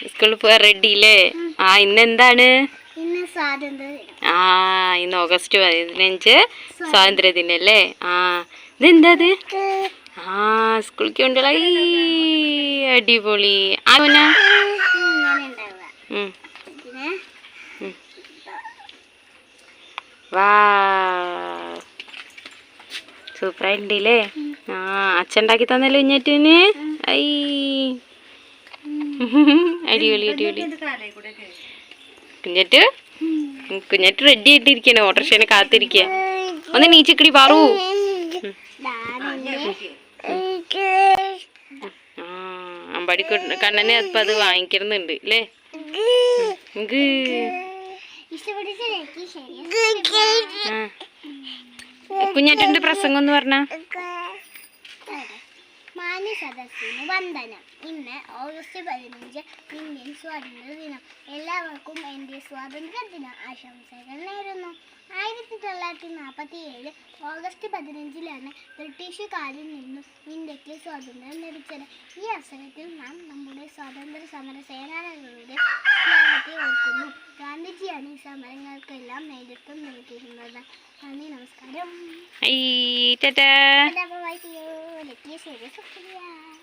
സ്കൂളിൽ പോവാൻ റെഡി അല്ലേ ആ ഇന്ന് എന്താണ്? ആ ഇന്ന് ഓഗസ്റ്റ് പതിനഞ്ച് സ്വാതന്ത്ര്യ ദിനം അല്ലേ ആ ഇതെന്താ ഇത് ആ സ്കൂളിലേക്ക് കൊണ്ടുള്ള അടിപൊളി. ആ വാ. സൂപ്പറായിട്ടുണ്ട് അല്ലേ ആ അച്ഛൻ ഉണ്ടാക്കി തന്നല്ലോ ഇഞ്ഞറ്റിന് ഐ. അടിപൊളി അടിപൊളി. കുഞ്ഞേറ്റ് കുഞ്ഞേറ്റ് റെഡി ആയിട്ടിരിക്കണേ ഓട്ടോറിക്ഷനെ കാത്തിരിക്കുക ഒന്ന് നീച്ചക്കിടി പാറു. അമ്പാടി കണ്ണനെ അപ്പൊ അത് വാങ്ങിക്കണമെന്നുണ്ട് അല്ലേ കുഞ്ഞാറ്റന്റെ പ്രസംഗം എന്ന് പറഞ്ഞ. സദസ്സിന് വന്ദനം. ഇന്ന് ഓഗസ്റ്റ് പതിനഞ്ച് ഇന്ത്യൻ സ്വാതന്ത്ര്യ ദിനം. എല്ലാവർക്കും എന്റെ സ്വാതന്ത്ര്യ ദിന ആശംസകൾ നേരുന്നു. ആയിരത്തി തൊള്ളായിരത്തി നാൽപ്പത്തി ഏഴ് ഓഗസ്റ്റ് പതിനഞ്ചിലാണ് ബ്രിട്ടീഷുകാരിൽ നിന്നും ഇന്ത്യയ്ക്ക് സ്വാതന്ത്ര്യം ലഭിച്ചത്. ഈ അവസരത്തിൽ നാം നമ്മുടെ സ്വാതന്ത്ര്യ സമര സേനാനികളുടെ ത്യാഗത്തെ ഓർക്കുന്നു. ഗാന്ധിജിയാണ് ഈ സമരങ്ങൾക്കെല്ലാം നേതൃത്വം നൽകിയിരുന്നത്. നന്ദി നമസ്കാരം. 你水不是喝的呀？